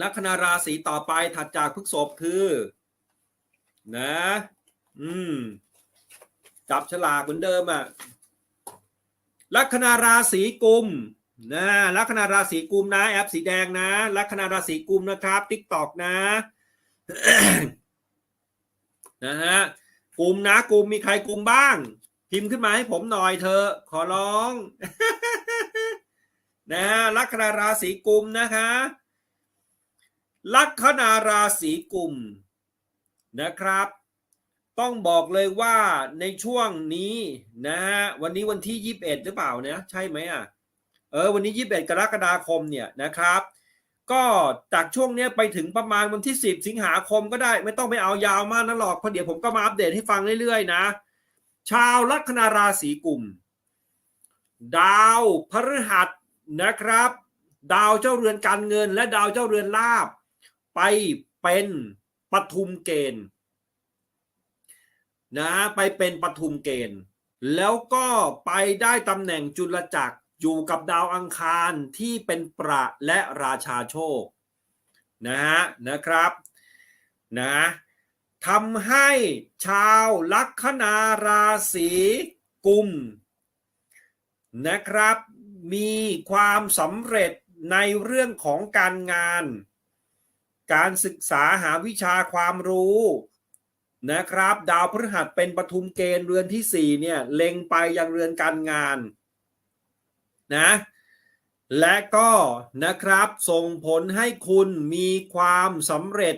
ลัคนาราศีต่อไปถัดจากพฤกษภคือนะ อืม จับฉลากเหมือนเดิมอะลัคนาราศีกุมนะลัคนาราศีกุมนะ แอปสีแดงนะลัคนาราศีกุมนะครับติ๊กตอกนะนะฮะกลุ่มนะกลุ่มมีใครกลุ่มบ้าง พิมพ์ขึ้นมาให้ผมหน่อยเถอขอร้อง นะฮะลัคนาราศีกุมนะคะ ลัคนาราศีกุมนะครับ ต้องบอกเลยว่าในช่วงนี้นะฮะวันนี้วันที่ 21 หรือเปล่าเนี่ยใช่ไหมอะเออวันนี้ 21 กรกฎาคมเนี่ยนะครับ ก็จากช่วงนี้ไปถึงประมาณวันที่ 10 สิงหาคมก็ได้ไม่ต้องไปเอายาวมากนะหรอกเพราะเดี๋ยวผมก็มาอัปเดตให้ฟังเรื่อยๆนะ ชาวลัคนาราศีกุมดาวพฤหัสนะครับ ดาวเจ้าเรือนการเงินและดาวเจ้าเรือนลาบ ไปเป็นปทุมเกณฑ์นะไปเป็นปทุมเกณฑ์ แล้วก็ไปได้ตำแหน่งจุลจักรอยู่กับดาวอังคารที่เป็นประและราชาโชคนะฮะนะครับนะทำให้ชาวลัคนาราศีกุมนะครับมีความสำเร็จในเรื่องของการงาน การศึกษาหาวิชาความรู้นะครับ ดาวพฤหัสเป็นปทุมเกณฑ์เรือนที่สี่เนี่ยเล็งไปยังเรือนการงานนะและก็นะครับส่งผลให้คุณมีความสำเร็จ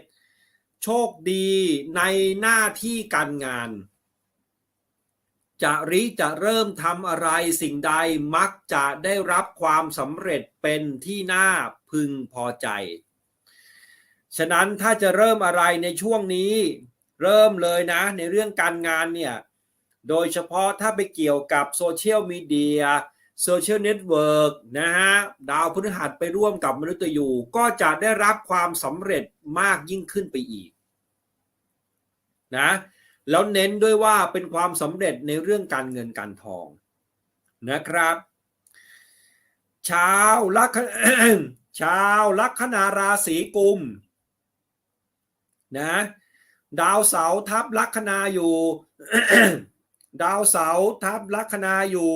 โชคดีในหน้าที่การงาน จะริจะเริ่มทำอะไรสิ่งใดมักจะได้รับความสำเร็จเป็นที่น่าพึงพอใจ ฉะนั้นถ้าจะเริ่มอะไรในช่วงนี้ เริ่มเลยนะ ในเรื่องการงานเนี่ยโดยเฉพาะถ้าไปเกี่ยวกับโซเชียลมีเดียโซเชียลเน็ตเวิร์กนะฮะดาวพฤหัสไปร่วมกับมนุษย์ยูก็จะได้รับความสำเร็จมากยิ่งขึ้นไปอีกนะแล้วเน้นด้วยว่าเป็นความสำเร็จในเรื่องการเงินการทองนะครับ ชาวลัคชาวลัคนาราศีกุม นะ ดาวเสาทับลัคนาอยู่ ดาวเสาทับลัคนาอยู่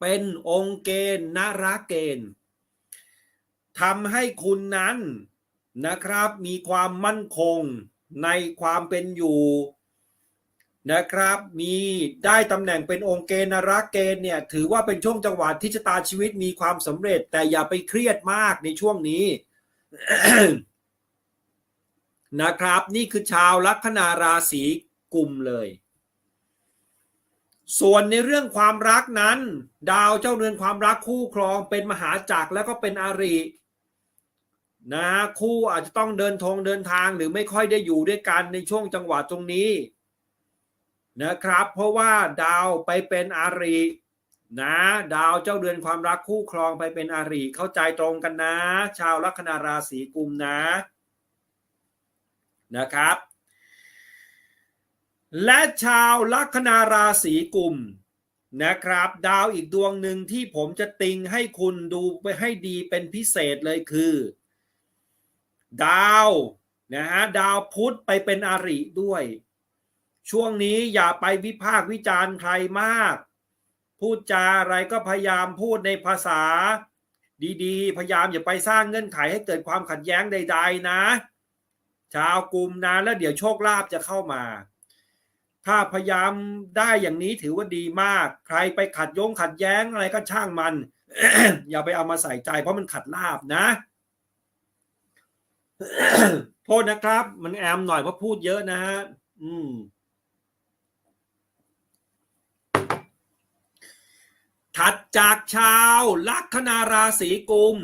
เป็นองค์เกณฑ์นราเกณฑ์ทำให้คุณนั้นนะครับมีความมั่นคงในความเป็นอยู่นะครับมีได้ตำแหน่งเป็นองค์เกณฑ์นราเกณฑ์เนี่ยถือว่าเป็นช่วงจังหวะที่ชะตาชีวิตมีความสำเร็จ แต่อย่าไปเครียดมากในช่วงนี้ นะครับ นี่คือชาวลัคนาราศีกุมเลย ส่วนในเรื่องความรักนั้น ดาวเจ้าเรือนความรักคู่ครองเป็นมหาจักรแล้วก็เป็นอารินะฮะคู่อาจจะต้องเดินทงเดินทางหรือไม่ค่อยได้อยู่ด้วยกันในช่วงจังหวะตรงนี้นะครับ เพราะว่าดาวไปเป็นอารินะดาวเจ้าเรือนความรักคู่ครองไปเป็นอาริเข้าใจตรงกันนะ ชาวลัคนาราศีกุมนะ นะครับ และชาวลัคนาราศีกุมนะครับ ดาวอีกดวงหนึ่งที่ผมจะติงให้คุณดูไปให้ดีเป็นพิเศษเลยคือ ดาวนะฮะดาวพุธไปเป็นอริด้วย ช่วงนี้อย่าไปวิพากษ์วิจารณ์ใครมาก พูดจาอะไรก็พยายามพูดในภาษา ดีๆ พยายามอย่าไปสร้างเงื่อนไขให้เกิดความขัดแย้งใด ๆ นะ ชาวกลุ่มนะแล้วเดี๋ยวโชคลาภจะเข้ามา ถ้าพยายามได้อย่างนี้ถือว่าดีมาก ใครไปขัดยงขัดแย้งอะไรก็ช่างมัน อย่าไปเอามาใส่ใจ เพราะมันขัดลาบนะ โทษนะครับ มันแอมหน่อยเพราะพูดเยอะนะฮะอืมถัดจากชาวลัคนาราศีกุม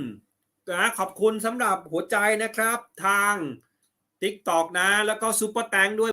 นะขอบคุณสำหรับหัวใจนะครับ ทาง TikTok นะ แล้วก็ซูเปอร์แตงด้วย